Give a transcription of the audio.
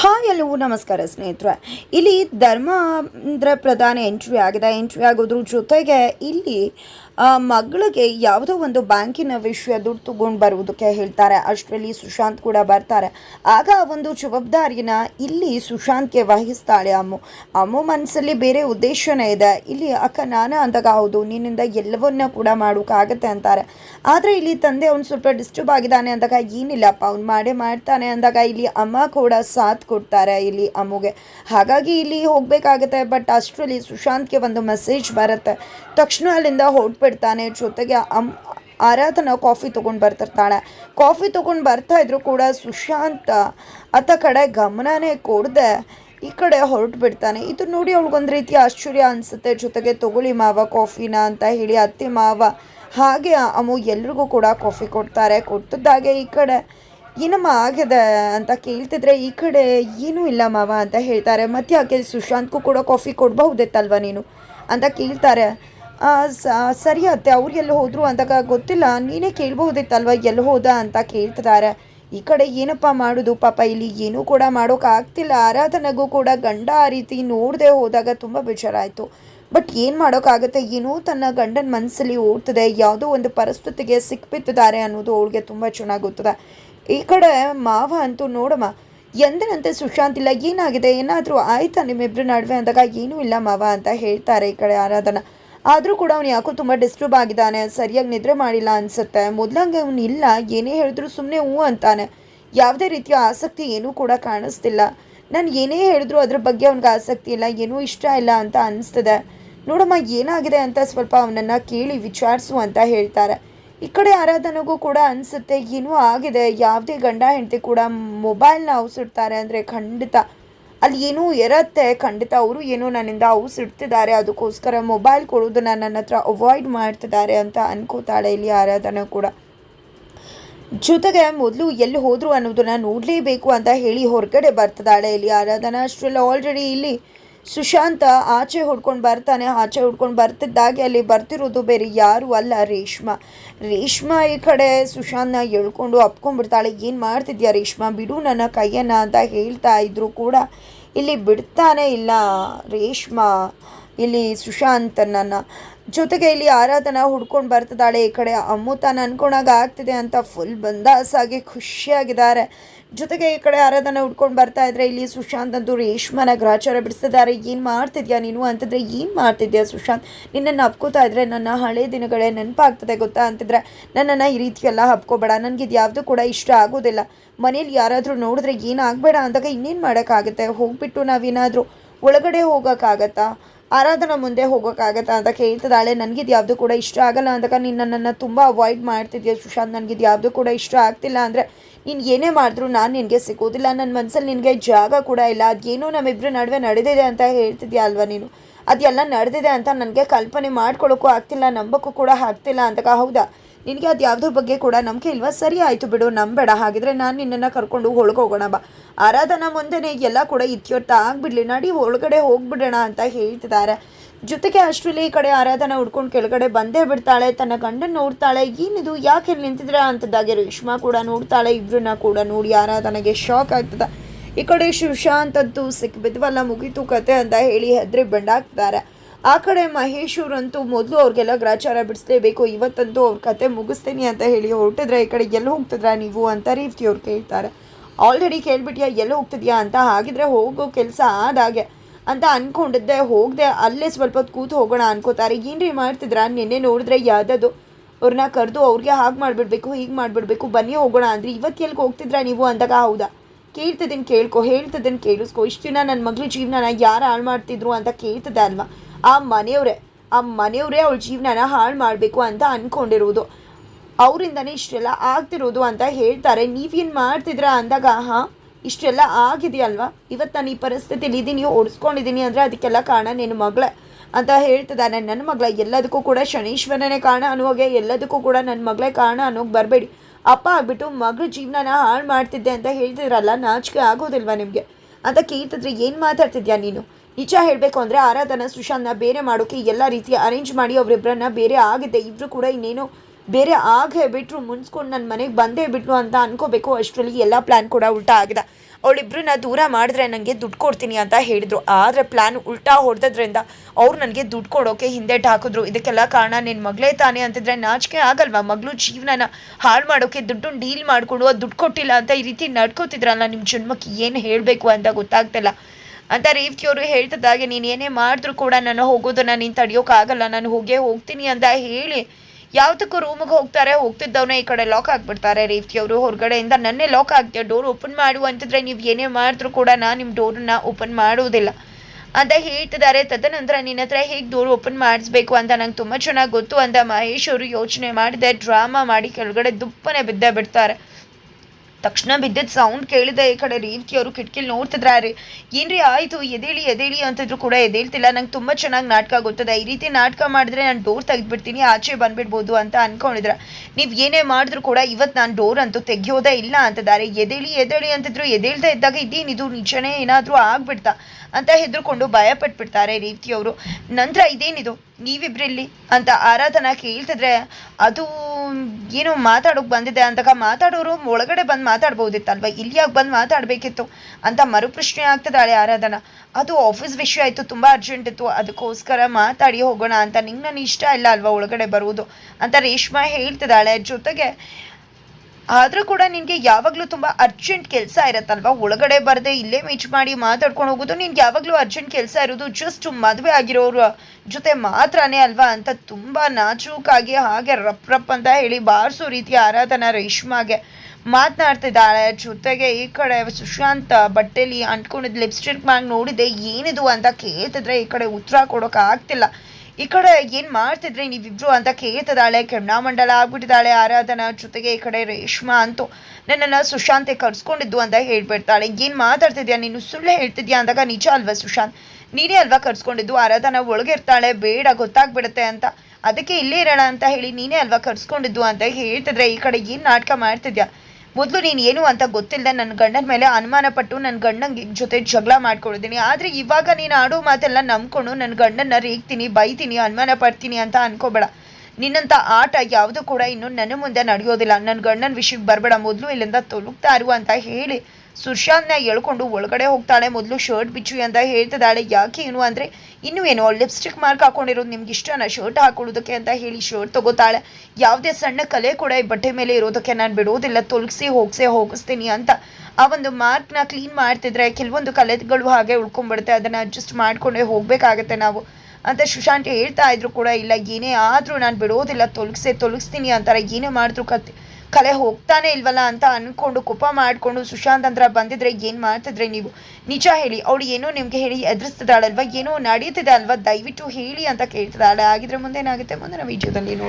Hi ಎಲ್ಲವೂ ನಮಸ್ಕಾರ ಸ್ನೇಹಿತರೆ. ಇಲ್ಲಿ ಧರ್ಮೇಂದ್ರ ಪ್ರಧಾನ ಎಂಟ್ರಿ ಆಗಿದೆ. ಎಂಟ್ರಿ ಆಗೋದ್ರ ಜೊತೆಗೆ ಇಲ್ಲಿ ಮಗಳಿಗೆ ಯಾವುದೋ ಒಂದು ಬ್ಯಾಂಕಿನ ವಿಷಯ ದುಡ್ಡು ತಗೊಂಡು ಬರುವುದಕ್ಕೆ ಹೇಳ್ತಾರೆ. ಅಷ್ಟರಲ್ಲಿ ಸುಶಾಂತ್ ಕೂಡ ಬರ್ತಾರೆ. ಆಗ ಒಂದು ಜವಾಬ್ದಾರಿನ ಇಲ್ಲಿ ಸುಶಾಂತ್ಗೆ ವಹಿಸ್ತಾಳೆ ಅಮ್ಮು. ಅಮ್ಮ ಮನಸ್ಸಲ್ಲಿ ಬೇರೆ ಉದ್ದೇಶನೇ ಇದೆ. ಇಲ್ಲಿ, ಅಕ್ಕ, ನಾನು ಅಂದಾಗ ಹೌದು. ನಿನ್ನಿಂದ ಎಲ್ಲವನ್ನ ಕೂಡ ಮಾಡೋಕ್ಕಾಗತ್ತೆ ಅಂತಾರೆ. ಆದರೆ ಇಲ್ಲಿ ತಂದೆ ಅವ್ನು ಸ್ವಲ್ಪ ಡಿಸ್ಟರ್ಬ್ ಆಗಿದ್ದಾನೆ ಅಂದಾಗ, ಏನಿಲ್ಲಪ್ಪ, ಅವ್ನು ಮಾಡೇ ಮಾಡ್ತಾನೆ ಅಂದಾಗ ಇಲ್ಲಿ ಅಮ್ಮ ಕೂಡ ಸಾಥ್ ಕೊಡ್ತಾರೆ ಇಲ್ಲಿ ಅಮ್ಮುಗೆ ಹಾಗಾಗಿ ಇಲ್ಲಿ ಹೋಗಬೇಕಾಗತ್ತೆ ಬಟ್ ಅಷ್ಟರಲ್ಲಿ ಸುಶಾಂತ್ಗೆ ಒಂದು ಮೆಸೇಜ್ ಬರುತ್ತೆ. ತಕ್ಷಣ ಅಲ್ಲಿಂದ ಹೊರಟ್ಬಿಡ್ತಾನೆ. ಜೊತೆಗೆ ಅಮ್, ಆರಾಧನ ಕಾಫಿ ತೊಗೊಂಡು ಬರ್ತಿರ್ತಾಳೆ. ಕಾಫಿ ತೊಗೊಂಡು ಬರ್ತಾ ಇದ್ರು ಕೂಡ ಸುಶಾಂತ ಆತ ಕಡೆ ಗಮನನೇ ಕೊಡದೆ. ಈ ಕಡೆ ಹೊರಟು ಬಿಡ್ತಾನೆ ಇದು ನೋಡಿ ಅವಳಿಗೊಂದು ರೀತಿ ಆಶ್ಚರ್ಯ ಅನಿಸುತ್ತೆ. ಜೊತೆಗೆ ತಗೊಳ್ಳಿ ಮಾವ ಕಾಫಿನ ಅಂತ ಹೇಳಿ ಅತ್ತೆ ಮಾವ ಹಾಗೆ ಅಮ್ಮು ಎಲ್ರಿಗೂ ಕೂಡ ಕಾಫಿ ಕೊಡ್ತಾರೆ. ಕೊಟ್ಟದ್ದಾಗೆ ಈ ಕಡೆ ಏನಮ್ಮ ಆಗಿದೆ ಅಂತ ಕೇಳ್ತಿದ್ರೆ ಈ ಕಡೆ ಏನೂ ಇಲ್ಲ ಮಾವ ಅಂತ ಹೇಳ್ತಾರೆ. ಮತ್ತೆ ಯಾಕೆ ಸುಶಾಂತ್ಗೂ ಕೂಡ ಕಾಫಿ ಕೊಡಬಹುದಿತ್ತಲ್ವ ನೀನು ಅಂತ ಕೇಳ್ತಾರೆ. ಸರಿ ಅತ್ತೆ, ಅವ್ರು ಎಲ್ಲಿ ಹೋದ್ರು ಅಂದಾಗ ಗೊತ್ತಿಲ್ಲ. ನೀನೇ ಕೇಳ್ಬಹುದಿತ್ತಲ್ವ ಎಲ್ಲಿ ಹೋದ ಅಂತ ಕೇಳ್ತಿದ್ದಾರೆ. ಈ ಕಡೆ ಏನಪ್ಪ ಮಾಡೋದು ಪಾಪ, ಇಲ್ಲಿ ಏನೂ ಕೂಡ ಮಾಡೋಕ್ಕಾಗ್ತಿಲ್ಲ ಆರಾಧನೆಗೂ ಕೂಡ ಗಂಡ ಆ ರೀತಿ ನೋಡದೆ ಹೋದಾಗ ತುಂಬ ಬೇಜಾರಾಯಿತು. ಬಟ್ ಏನು ಮಾಡೋಕ್ಕಾಗುತ್ತೆ ಏನೋ ತನ್ನ ಗಂಡನ ಮನಸ್ಸಲ್ಲಿ ಓಡ್ತದೆ. ಯಾವುದೋ ಒಂದು ಪರಿಸ್ಥಿತಿಗೆ ಸಿಕ್ಬಿತ್ತಿದ್ದಾರೆ ಅನ್ನೋದು ಅವಳಿಗೆ ತುಂಬ ಚೆನ್ನಾಗಿ ಗೊತ್ತದೆ. ಈ ಕಡೆ ಮಾವ ಅಂತೂ ನೋಡಮ್ಮ, ಎಂದಿನಂತೆ ಸುಶಾಂತ್ ಇಲ್ಲ, ಏನಾಗಿದೆ, ಏನಾದರೂ ಆಯ್ತಾ ನಿಮ್ಮಿಬ್ಬರ ನಡುವೆ ಅಂದಾಗ? ಏನೂ ಇಲ್ಲ ಮಾವ ಅಂತ ಹೇಳ್ತಾರೆ ಈ ಕಡೆ ಆರಾಧನ. ಆದರೂ ಕೂಡ ಅವನು ಯಾಕೋ ತುಂಬ ಡಿಸ್ಟರ್ಬ್ ಆಗಿದ್ದಾನೆ, ಸರಿಯಾಗಿ ನಿದ್ರೆ ಮಾಡಿಲ್ಲ ಅನಿಸುತ್ತೆ. ಮೊದಲಂಗೆ ಅವನು ಇಲ್ಲ, ಏನೇ ಹೇಳಿದ್ರು ಸುಮ್ಮನೆ ಹ್ಞೂ ಅಂತಾನೆ. ಯಾವುದೇ ರೀತಿಯ ಆಸಕ್ತಿ ಏನೂ ಕೂಡ ಕಾಣಿಸ್ತಿಲ್ಲ. ನಾನು ಏನೇ ಹೇಳಿದ್ರು ಅದ್ರ ಬಗ್ಗೆ ಅವ್ನಿಗೆ ಆಸಕ್ತಿ ಇಲ್ಲ, ಏನೂ ಇಷ್ಟ ಇಲ್ಲ ಅಂತ ಅನಿಸ್ತದೆ. ನೋಡಮ್ಮ, ಏನಾಗಿದೆ ಅಂತ ಸ್ವಲ್ಪ ಅವನನ್ನು ಕೇಳಿ ವಿಚಾರಿಸು ಅಂತ ಹೇಳ್ತಾರೆ. ಈ ಕಡೆ ಆರಾಧನೆಗೂ ಕೂಡ ಅನಿಸುತ್ತೆ, ಏನೂ ಆಗಿದೆ, ಯಾವುದೇ ಗಂಡ ಹೆಂಡತಿ ಕೂಡ ಮೊಬೈಲ್ನ ಔಸಿಡ್ತಾರೆ ಅಂದರೆ ಖಂಡಿತ ಅಲ್ಲಿ ಏನೂ ಇರತ್ತೆ, ಖಂಡಿತ ಅವರು ಏನೋ ನನ್ನಿಂದ ಔಸಿಡ್ತಿದ್ದಾರೆ ಅದಕ್ಕೋಸ್ಕರ ಮೊಬೈಲ್ ಕೊಡೋದನ್ನು ನನ್ನ ಹತ್ರ ಅವಾಯ್ಡ್ ಮಾಡ್ತಿದ್ದಾರೆ ಅಂತ ಅನ್ಕೋತಾಳೆ ಇಲ್ಲಿ ಆರಾಧನೆ ಕೂಡ. ಜೊತೆಗೆ ಮೊದಲು ಎಲ್ಲಿ ಹೋದರು ಅನ್ನೋದನ್ನು ನೋಡಲೇಬೇಕು ಅಂತ ಹೇಳಿ ಹೊರಗಡೆ ಬರ್ತದಾಳೆ ಇಲ್ಲಿ ಆರಾಧನಾ, ಅಷ್ಟರಲ್ಲಿ ಆಲ್ರೆಡಿ ಇಲ್ಲಿ ಸುಶಾಂತ ಆಚೆ ಹುಡ್ಕೊಂಡು ಬರ್ತಾನೆ. ಆಚೆ ಹುಡ್ಕೊಂಡು ಬರ್ತಿದ್ದಾಗೆ ಅಲ್ಲಿ ಬರ್ತಿರೋದು ಬೇರೆ ಯಾರು ಅಲ್ಲ ರೇಷ್ಮಾ. ರೇಷ್ಮಾ ಈ ಕಡೆ ಸುಶಾಂತ್ನ ಎಳ್ಕೊಂಡು ಅಪ್ಕೊಂಡ್ಬಿಡ್ತಾಳೆ. ಏನು ಮಾಡ್ತಿದ್ಯಾ ರೇಷ್ಮಾ? ಬಿಡು ನನ್ನ ಕೈಯನ್ನ ಅಂತ ಹೇಳ್ತಾ ಇದ್ರು ಕೂಡ ಇಲ್ಲಿ ಬಿಡ್ತಾನೆ ಇಲ್ಲ ರೇಷ್ಮಾ, ಇಲ್ಲಿ ಸುಶಾಂತನನ್ನ. ಜೊತೆಗೆ ಇಲ್ಲಿ ಆರಾಧನಾ ಹುಡ್ಕೊಂಡು ಬರ್ತಿದ್ದಾಳೆ. ಈ ಕಡೆ ಅಮ್ಮು ತಾನು ಅನ್ಕೊಂಡಾಗ ಆಗ್ತಿದೆ ಅಂತ ಫುಲ್ ಬಂದಾಸಾಗಿ ಖುಷಿಯಾಗಿದ್ದಾರೆ. ಜೊತೆಗೆ ಈ ಕಡೆ ಆರಾಧನೆ ಉಟ್ಕೊಂಡು ಬರ್ತಾ ಇದ್ರೆ ಇಲ್ಲಿ ಸುಶಾಂತ್ ಅಂತೂ ರೇಷ್ಮನ ಗ್ರಾಚಾರ ಬಿಡಿಸ್ತಿದ್ದಾರೆ ಏನು ಮಾಡ್ತಿದ್ಯಾ ನೀನು? ಅಂತಂದರೆ ಏನು ಮಾಡ್ತಿದ್ಯಾ ಸುಶಾಂತ್? ನಿನ್ನನ್ನು ಹಪ್ಕೋತಾ ಇದ್ರೆ ನನ್ನ ಹಳೆ ದಿನಗಳೇ ನೆನಪಾಗ್ತದೆ ಗೊತ್ತಾ? ಅಂತಿದ್ರೆ ನನ್ನನ್ನು ಈ ರೀತಿ ಎಲ್ಲ ಹಪ್ಕೋಬೇಡ ನನಗೆ ಇದು ಯಾವುದು ಕೂಡ ಇಷ್ಟ ಆಗೋದಿಲ್ಲ. ಮನೇಲಿ ಯಾರಾದರೂ ನೋಡಿದ್ರೆ ಏನಾಗಬೇಡ ಅಂದಾಗ ಇನ್ನೇನು ಮಾಡೋಕ್ಕಾಗುತ್ತೆ? ಹೋಗ್ಬಿಟ್ಟು ನಾವೇನಾದರೂ ಒಳಗಡೆ ಹೋಗೋಕ್ಕಾಗತ್ತಾ? ಆರಾಧನಾ ಮುಂದೆ ಹೋಗೋಕ್ಕಾಗತ್ತಾ ಅಂತ ಕೇಳ್ತಿದ್ದಾಳೆ. ನನಗಿದು ಯಾವುದು ಕೂಡ ಇಷ್ಟ ಆಗಲ್ಲ ಅಂದಾಗ ನೀನು ನನ್ನನ್ನು ತುಂಬ ಅವಾಯ್ಡ್ ಮಾಡ್ತಿದ್ಯಾ ಸುಶಾಂತ್? ನನಗಿದು ಯಾವುದು ಕೂಡ ಇಷ್ಟ ಆಗ್ತಿಲ್ಲ ಅಂದರೆ ನೀನು ಏನೇ ಮಾಡಿದ್ರು ನಾನು ನಿನಗೆ ಸಿಗೋದಿಲ್ಲ. ನನ್ನ ಮನಸ್ಸಲ್ಲಿ ನಿನಗೆ ಜಾಗ ಕೂಡ ಇಲ್ಲ. ಅದೇನೋ ನಮ್ಮಿಬ್ಬರ ನಡುವೆ ನಡೆದಿದೆ ಅಂತ ಹೇಳ್ತಿದ್ಯಾ ಅಲ್ವಾ ನೀನು? ಅದೆಲ್ಲ ನಡೆದಿದೆ ಅಂತ ನನಗೆ ಕಲ್ಪನೆ ಮಾಡ್ಕೊಳ್ಳೋಕ್ಕೂ ಆಗ್ತಿಲ್ಲ. ನಂಬಕ್ಕೂ ಕೂಡ ಆಗ್ತಿಲ್ಲ ಅಂದಾಗ ಹೌದಾ? ನಿನಗೆ ಅದು ಯಾವುದ್ರ ಬಗ್ಗೆ ಕೂಡ ನಂಬಿಕೆ ಇಲ್ವಾ? ಸರಿ ಆಯಿತು ಬಿಡು, ನಂಬೇಡ. ಹಾಗಿದ್ರೆ ನಾನು ನಿನ್ನನ್ನು ಕರ್ಕೊಂಡು ಒಳಗೋಗೋಣ ಬಾ. ಆರಾಧನಾ ಮುಂದೆನೇ ಎಲ್ಲ ಕೂಡ ಇತ್ಯರ್ಥ ಆಗಿಬಿಡಲಿ. ನಡಿ, ಒಳಗಡೆ ಹೋಗ್ಬಿಡೋಣ ಅಂತ ಹೇಳ್ತಿದ್ದಾರೆ. ಜೊತೆಗೆ ಅಷ್ಟರಲ್ಲಿ ಈ ಕಡೆ ಆರಾಧನ ಹುಡ್ಕೊಂಡು ಕೆಳಗಡೆ ಬಂದೇ ಬಿಡ್ತಾಳೆ, ತನ್ನ ಗಂಡನ ನೋಡ್ತಾಳೆ. ಏನಿದು, ಯಾಕೆ ಇಲ್ಲಿ ನಿಂತಿದ್ರೆ ಅಂತದಾಗೆ ರೇಷ್ಮಾ ಕೂಡ ನೋಡ್ತಾಳೆ. ಇಬ್ಬರನ್ನ ಕೂಡ ನೋಡಿ ಆರಾಧನೆಗೆ ಶಾಕ್ ಆಗ್ತದೆ. ಈ ಕಡೆ ಶಿವಶಾಂತದ್ದು ಸಿಕ್ಕಿ ಬಿದ್ವಲ್ಲ ಮುಗೀತು ಕತೆ ಅಂತ ಹೇಳಿ ಹೆದ್ರಿ ಬೆಂಡಾಕ್ತಾರೆ ಆ ಕಡೆ ಮಹೇಶ್ವರಂತೂ ಮೊದಲು ಅವ್ರಿಗೆಲ್ಲ ಗ್ರಾಚಾರ ಬಿಡಿಸ್ಲೇಬೇಕು, ಇವತ್ತಂತೂ ಅವ್ರ ಕತೆ ಮುಗಿಸ್ತೀನಿ ಅಂತ ಹೇಳಿ ಹೊರಟಿದ್ರೆ ಈ ಕಡೆ ಎಲ್ಲಿ ಹೋಗ್ತಿದ್ರಾ ನೀವು ಅಂತ ರೀತಿ ಅವ್ರು ಕೇಳ್ತಾರೆ. ಆಲ್ರೆಡಿ ಕೇಳ್ಬಿಟ್ಟಿಯಾ ಎಲ್ಲಿ ಹೋಗ್ತಿದ್ಯಾ ಅಂತ? ಹಾಗಿದ್ರೆ ಹೋಗೋ ಕೆಲಸ ಆದಾಗೆ ಅಂತ ಅನ್ಕೊಂಡಿದ್ದೆ. ಹೋಗದೆ, ಅಲ್ಲೇ ಸ್ವಲ್ಪ ಹೊತ್ತು ಕೂತು ಹೋಗೋಣ ಅನ್ಕೋತಾರೆ. ಏನ್ರಿ ಮಾಡ್ತಿದ್ರಾ? ನಿನ್ನೆ ನೋಡಿದ್ರೆ ಯಾವ್ದದು ಅವ್ರನ್ನ ಕರೆದು ಅವ್ರಿಗೆ ಹಾಗೆ ಮಾಡಿಬಿಡ್ಬೇಕು, ಹೀಗೆ ಮಾಡಿಬಿಡ್ಬೇಕು, ಬನ್ನಿ ಹೋಗೋಣ ಅಂದ್ರೆ. ಇವತ್ತು ಎಲ್ಲಿಗೆ ಹೋಗ್ತಿದ್ರಾ ನೀವು ಅಂದಾಗ ಹೌದಾ? ಕೇಳ್ತಿದ್ದೀನಿ ಕೇಳ್ಕೊ ಹೇಳ್ತಿದ್ದೀನಿ ಕೇಳಿಸ್ಕೊ. ಇಷ್ಟು ದಿನ ನನ್ನ ಮಗಳ ಜೀವನನ ಯಾರು ಹಾಳು ಮಾಡ್ತಿದ್ರು ಅಂತ ಕೇಳ್ತಿದ್ದೆ ಅಲ್ವಾ? ಆ ಮನೆಯವರೇ ಆ ಮನೆಯವರೇ ಅವಳ ಜೀವನನ ಹಾಳು ಮಾಡಬೇಕು ಅಂತ ಅಂದ್ಕೊಂಡಿರೋದು ಅವರಿಂದನೇ ಇಷ್ಟೆಲ್ಲ ಆಗ್ತಿರೋದು ಅಂತ ಹೇಳ್ತಾರೆ. ನೀವೇನು ಮಾಡ್ತಿದ್ರಾ ಅಂದಾಗ, ಹಾಂ, ಇಷ್ಟೆಲ್ಲ ಆಗಿದೆಯಲ್ವಾ? ಇವತ್ತು ನಾನು ಈ ಪರಿಸ್ಥಿತಿಲಿ ಇದ್ದೀನಿ ಓಡಿಸ್ಕೊಂಡಿದ್ದೀನಿ ಅಂದರೆ ಅದಕ್ಕೆಲ್ಲ ಕಾರಣ ನಿನ್ನ ಮಗಳೇ ಅಂತ ಹೇಳ್ತಿದ್ದಾನೆ. ನನ್ನ ಮಗಳ, ಎಲ್ಲದಕ್ಕೂ ಕೂಡ ಶನೀಶ್ವರನೇ ಕಾರಣ ಅನ್ನುವಾಗೆ ಎಲ್ಲದಕ್ಕೂ ಕೂಡ ನನ್ನ ಮಗಳೇ ಕಾರಣ ಅನ್ನೋಕೆ ಬರಬೇಡಿ. ಅಪ್ಪ ಆಗ್ಬಿಟ್ಟು ಮಗಳ ಜೀವನನ ಹಾಳು ಮಾಡ್ತಿದ್ದೆ ಅಂತ ಹೇಳ್ತಿದ್ರಲ್ಲ, ನಾಚಿಕೆ ಆಗೋದಿಲ್ವಾ ನಿಮಗೆ? ಅಂತ ಕೇಳ್ತಿದ್ರೆ, ಏನು ಮಾತಾಡ್ತಿದ್ಯಾ ನೀನು? ನಿಜ ಹೇಳಬೇಕು ಅಂದರೆ ಆರಾಧನಾ ಸುಶಾಂತ್ನ ಬೇರೆ ಮಾಡೋಕ್ಕೆ ಎಲ್ಲ ರೀತಿಯ ಅರೇಂಜ್ ಮಾಡಿ ಅವರಿಬ್ಬರನ್ನ ಬೇರೆ ಆಗಿದೆ. ಇಬ್ಬರು ಕೂಡ ಇನ್ನೇನು ಬೇರೆ ಆಗೇ ಬಿಟ್ಟರು ಮುನ್ಸ್ಕೊಂಡು ನನ್ನ ಮನೆಗೆ ಬಂದೇ ಬಿಟ್ರು ಅಂತ ಅನ್ಕೋಬೇಕು. ಅಷ್ಟರಲ್ಲಿ ಎಲ್ಲ ಪ್ಲ್ಯಾನ್ ಕೂಡ ಉಲ್ಟಾ ಆಗಿದೆ. ಅವಳಿಬ್ಬರನ್ನ ದೂರ ಮಾಡಿದ್ರೆ ನನಗೆ ದುಡ್ಡು ಕೊಡ್ತೀನಿ ಅಂತ ಹೇಳಿದ್ರು. ಆದರೆ ಪ್ಲ್ಯಾನ್ ಉಲ್ಟಾ ಹೊಡೆದ್ರಿಂದ ಅವ್ರು ನನಗೆ ದುಡ್ಡು ಕೊಡೋಕೆ ಹಿಂದೆಟ್ ಹಾಕಿದ್ರು ಇದಕ್ಕೆಲ್ಲ ಕಾರಣ ನಿನ್ನ ಮಗಳೇ ತಾನೇ ಅಂತಿದ್ರೆ ನಾಚಿಕೆ ಆಗಲ್ವಾ? ಮಗಳು ಜೀವನನ ಹಾಳು ಮಾಡೋಕ್ಕೆ ದುಡ್ಡು ಡೀಲ್ ಮಾಡಿಕೊಂಡು, ಅದು ದುಡ್ಡು ಕೊಟ್ಟಿಲ್ಲ ಅಂತ ಈ ರೀತಿ ನಡ್ಕೋತಿದ್ರಲ್ಲ ನಿಮ್ಮ ಜನ್ಮಕ್ಕೆ ಏನು ಹೇಳಬೇಕು ಅಂತ ಗೊತ್ತಾಗ್ತಿಲ್ಲ. ಅಂತ ರೇವತಿಯವರು ಹೇಳ್ತಿದ್ದಾಗೆ, ನೀನು ಏನೇ ಮಾಡಿದ್ರು ಕೂಡ ನಾನು ಹೋಗೋದನ್ನ ನೀನು ತಡಿಯೋಕ್ಕಾಗಲ್ಲ ನಾನು ಹೋಗೇ ಹೋಗ್ತೀನಿ ಅಂತ ಹೇಳಿ ಯಾವ್ದಕ್ಕೂ ರೂಮಿಗೆ ಹೋಗ್ತಾರೆ, ಹೋಗ್ತಿದ್ದವನೇ ಈ ಕಡೆ ಲಾಕ್ ಆಗಿಬಿಡ್ತಾರೆ ರೇವತಿಯವರು ಹೊರಗಡೆಯಿಂದ ನನ್ನೇ ಲಾಕ್ ಆಗ್ತೀಯ ಡೋರ್ ಓಪನ್ ಮಾಡು ಅಂತಿದ್ರೆ ನೀವು ಏನೇ ಮಾಡಿದ್ರು ಕೂಡ ನಾನು ನಿಮ್ಮ ಡೋರನ್ನ ಓಪನ್ ಮಾಡೋದಿಲ್ಲ ಅಂತ ಹೇಳ್ತಿದ್ದಾರೆ. ತದನಂತರ ನಿನ್ನ ಹತ್ರ ಹೇಗೆ ಡೋರ್ ಓಪನ್ ಮಾಡಿಸ್ಬೇಕು ಅಂತ ನಂಗೆ ತುಂಬ ಚೆನ್ನಾಗಿ ಗೊತ್ತು ಅಂತ ಮಹೇಶ್ ಅವರು ಯೋಚನೆ ಮಾಡಿದೆ. ಡ್ರಾಮಾ ಮಾಡಿ ಕೆಳಗಡೆ ದುಪ್ಪನೆ ಬಿದ್ದೇ ಬಿಡ್ತಾರೆ. ತಕ್ಷಣ ಬಿದ್ದಿದ್ದ ಸೌಂಡ್ ಕೇಳಿದೆ. ಈ ಕಡೆ ರೇವತಿ ಅವರು ಕಿಟಕಿಲಿ ನೋಡ್ತಿದ್ರಾರಿ. ಏನ್ರಿ ಆಯಿತು? ಎದೇಳಿ ಎದೇಳಿ ಅಂತಿದ್ರು ಕೂಡ ಎದೇಳ್ತಿಲ್ಲ ನಂಗೆ ತುಂಬ ಚೆನ್ನಾಗಿ ನಾಟಕ ಗೊತ್ತದೆ. ಈ ರೀತಿ ನಾಟಕ ಮಾಡಿದ್ರೆ ನಾನು ಡೋರ್ ತೆಗೆದ್ಬಿಡ್ತೀನಿ, ಆಚೆ ಬಂದ್ಬಿಡ್ಬೋದು ಅಂತ ಅನ್ಕೊಂಡಿದ್ರ. ನೀವು ಏನೇ ಮಾಡಿದ್ರು ಕೂಡ ಇವತ್ತು ನಾನು ಡೋರ್ ಅಂತೂ ತೆಗಿಯೋದೇ ಇಲ್ಲ ಅಂತಿದ್ದಾರೆ. ಎದೇಳಿ ಎದೇಳಿ ಅಂತಿದ್ರು. ಎದೇಳ್ತಾ ಇದ್ದಾಗ ಇದೇನಿದು? ನಿಜನೇ ಏನಾದರೂ ಆಗ್ಬಿಡ್ತಾ. ಅಂತ ಹೆದರ್ಕೊಂಡು ಭಯ ಪಟ್ಬಿಡ್ತಾರೆ ರೀತಿಯವರು ನಂತರ ಇದೇನಿದು? ನೀವಿಬ್ರಿಲ್ಲಿ ಅಂತ ಆರಾಧನಾ ಕೇಳ್ತಿದ್ರೆ, ಅದು ಏನೋ ಮಾತಾಡೋಕೆ ಬಂದಿದೆ? ಅಂತಕ ಮಾತಾಡೋರು ಒಳಗಡೆ ಬಂದು ಮಾತಾಡ್ಬೋದಿತ್ತಲ್ವ ಇಲ್ಲಿಯಾಗಿ ಬಂದು ಮಾತಾಡಬೇಕಿತ್ತು. ಅಂತ ಮರುಪ್ರಶ್ನೆ ಆಗ್ತದಾಳೆ ಆರಾಧನಾ. ಅದು ಆಫೀಸ್ ವಿಷಯ ಆಯಿತು, ತುಂಬ ಅರ್ಜೆಂಟ್ ಇತ್ತು. ಅದಕ್ಕೋಸ್ಕರ ಮಾತಾಡಿ ಹೋಗೋಣ ಅಂತ ನಿಂಗೆ ನಾನು ಇಷ್ಟ ಇಲ್ಲ ಅಲ್ವಾ ಒಳಗಡೆ ಬರುವುದು ಅಂತ ರೇಷ್ಮಾ ಹೇಳ್ತಿದ್ದಾಳೆ. ಜೊತೆಗೆ ಆದರೂ ಕೂಡ ನಿನಗೆ ಯಾವಾಗಲೂ ತುಂಬ ಅರ್ಜೆಂಟ್ ಕೆಲಸ ಇರತ್ತಲ್ವಾ? ಒಳಗಡೆ ಬರದೆ ಇಲ್ಲೇ ಮೀಚ್ ಮಾಡಿ ಮಾತಾಡ್ಕೊಂಡು ಹೋಗೋದು, ನಿನ್ಗೆ ಯಾವಾಗಲೂ ಅರ್ಜೆಂಟ್ ಕೆಲಸ ಇರೋದು ಜಸ್ಟ್ ಮದುವೆ ಆಗಿರೋರ ಜೊತೆ ಮಾತ್ರನೇ ಅಲ್ವಾ? ಅಂತ ತುಂಬ ನಾಚೂಕಾಗಿ ಹಾಗೆ ರಪ್ ರಪ್ ಅಂತ ಹೇಳಿ ಬಾರಿಸೋ ರೀತಿ ಆರಾಧನಾ ರೇಷ್ಮಾಗೆ ಮಾತನಾಡ್ತಿದ್ದಾಳೆ. ಜೊತೆಗೆ ಈ ಕಡೆ ಸುಶಾಂತ್ ಬಟ್ಟೆಲಿ ಅಂಟ್ಕೊಂಡಿದ್ದು ಲಿಪ್ಸ್ಟಿಕ್ ಮಾಡಿ ನೋಡಿದೆ, ಏನಿದು ಅಂತ ಕೇಳ್ತಿದ್ರೆ ಈ ಕಡೆ ಉತ್ತರ ಕೊಡೋಕೆ ಆಗ್ತಿಲ್ಲ. ಈ ಕಡೆ ಏನು ಮಾಡ್ತಿದ್ರೆ ನೀವಿಬ್ರು ಅಂತ ಕೇಳ್ತಿದ್ದಾಳೆ, ಕೆಮ್ನಾಮಂಡಲ ಆಗ್ಬಿಟ್ಟಿದ್ದಾಳೆ ಆರಾಧನಾ ಜೊತೆಗೆ ಈ ಕಡೆ ರೇಷ್ಮಾ ಅಂತೂ ನನ್ನನ್ನು ಸುಶಾಂತೆ ಕರ್ಸ್ಕೊಂಡಿದ್ದು ಅಂತ ಹೇಳ್ಬಿಡ್ತಾಳೆ. ಏನು ಮಾತಾಡ್ತಿದ್ಯಾ? ನೀನು ಸುಳ್ಳು ಹೇಳ್ತಿದ್ಯಾ ಅಂದಾಗ ನಿಜ ಅಲ್ವಾ ಸುಶಾಂತ್? ನೀನೇ ಅಲ್ವಾ ಕರ್ಸ್ಕೊಂಡಿದ್ದು? ಆರಾಧನಾ ಒಳಗಿರ್ತಾಳೆ, ಬೇಡ ಗೊತ್ತಾಗ್ಬಿಡುತ್ತೆ ಅಂತ. ಅದಕ್ಕೆ ಇಲ್ಲೇ ಇರೋಣ ಅಂತ ಹೇಳಿ ನೀನೇ ಅಲ್ವಾ ಕರ್ಸ್ಕೊಂಡಿದ್ದು ಅಂತ ಹೇಳ್ತಿದ್ರೆ ಈ ಕಡೆ ಏನು ನಾಟಕ ಮಾಡ್ತಿದ್ಯಾ? ಮೊದಲು ನೀನು ಏನು ಅಂತ ಗೊತ್ತಿಲ್ಲದೆ ನನ್ನ ಗಂಡನ ಮೇಲೆ ಅನುಮಾನ ಪಟ್ಟು ನನ್ನ ಗಂಡನ ಜೊತೆ ಜಗಳ ಮಾಡ್ಕೊಂಡಿದ್ದೀನಿ ಆದರೆ ಇವಾಗ ನೀನು ಆಡೋ ಮಾತೆಲ್ಲ ನಂಬ್ಕೊಂಡು ನನ್ನ ಗಂಡನ್ನ ರೇಗ್ತೀನಿ, ಬೈತೀನಿ ಅನುಮಾನ ಪಡ್ತೀನಿ ಅಂತ ಅನ್ಕೋಬೇಡ. ನಿನ್ನಂಥ ಆಟ ಯಾವುದು ಕೂಡ ಇನ್ನು ನನ್ನ ಮುಂದೆ ನಡೆಯೋದಿಲ್ಲ. ನನ್ನ ಗಂಡನ ವಿಷಯಕ್ಕೆ ಬರಬೇಡ. ಮೊದಲು ಇಲ್ಲಿಂದ ತೊಲಗ್ತಾ ಇರುವ ಅಂತ ಹೇಳಿ ಸುಶಾಂತ್ನ ಎಳ್ಕೊಂಡು ಒಳಗಡೆ ಹೋಗ್ತಾಳೆ. ಮೊದಲು ಶರ್ಟ್ ಬಿಚ್ಚು ಅಂತ ಹೇಳ್ತಿದ್ದಾಳೆ, ಯಾಕೆ ಏನು ಅಂದರೆ, ಇನ್ನೂ ಏನು ಲಿಪ್ಸ್ಟಿಕ್ ಮಾರ್ಕ್ ಹಾಕೊಂಡಿರೋದು ನಿಮ್ಗೆ ಇಷ್ಟನ ಶರ್ಟ್ ಹಾಕೊಳ್ಳೋದಕ್ಕೆ ಅಂತ ಹೇಳಿ ಶರ್ಟ್ ತಗೋತಾಳೆ. ಯಾವುದೇ ಸಣ್ಣ ಕಲೆ ಕೂಡ ಈ ಬಟ್ಟೆ ಮೇಲೆ ಇರೋದಕ್ಕೆ ನಾನು ಬಿಡೋದಿಲ್ಲ, ತೊಲಗಿಸಿ ಹೋಗಿಸೇ ಹೋಗಿಸ್ತೀನಿ ಅಂತ. ಆ ಒಂದು ಮಾರ್ಕ್ನ ಕ್ಲೀನ್ ಮಾಡ್ತಿದ್ರೆ, ಕೆಲವೊಂದು ಕಲೆಗಳು ಹಾಗೆ ಉಳ್ಕೊಂಡ್ಬಿಡುತ್ತೆ. ಅದನ್ನು ಅಡ್ಜಸ್ಟ್ ಮಾಡಿಕೊಂಡೇ ಹೋಗಬೇಕಾಗತ್ತೆ ನಾವು. ಅಂತ ಸುಶಾಂತ್ ಹೇಳ್ತಾ ಇದ್ರು ಕೂಡ, ಇಲ್ಲ, ಏನೇ ಆದರೂ ನಾನು ಬಿಡೋದಿಲ್ಲ, ತೊಲಗಿಸೇ, ತೊಲಗಿಸ್ತೀನಿ ಅಂತಾರೆ. ಏನೇ ಮಾಡಿದ್ರು ಕತೆ, ಕಲೆ ಹೋಗ್ತಾನೆ ಇಲ್ವಲ್ಲ ಅಂತ ಅನ್ಕೊಂಡು ಕೋಪ ಮಾಡಿಕೊಂಡು ಸುಶಾಂತ್ ಅಂದ್ರ ಬಂದಿದ್ರೆ ಏನು ಮಾಡ್ತಿದ್ರೆ ನೀವು? ನಿಜ ಹೇಳಿ, ಅವಳು ಏನೋ ನಿಮಗೆ ಹೇಳಿ ಎದುರಿಸ್ತಿದ್ದಾಳಲ್ವ, ಏನೋ ನಡೀತಿದೆ ಅಲ್ವಾ, ದಯವಿಟ್ಟು ಹೇಳಿ ಅಂತ ಕೇಳ್ತಿದ್ದಾಳೆ. ಆಗಿದ್ರೆ ಮುಂದೆ ಏನಾಗುತ್ತೆ ಮುಂದಿನ ವಿಡಿಯೋದಲ್ಲಿ ನೋಡಿ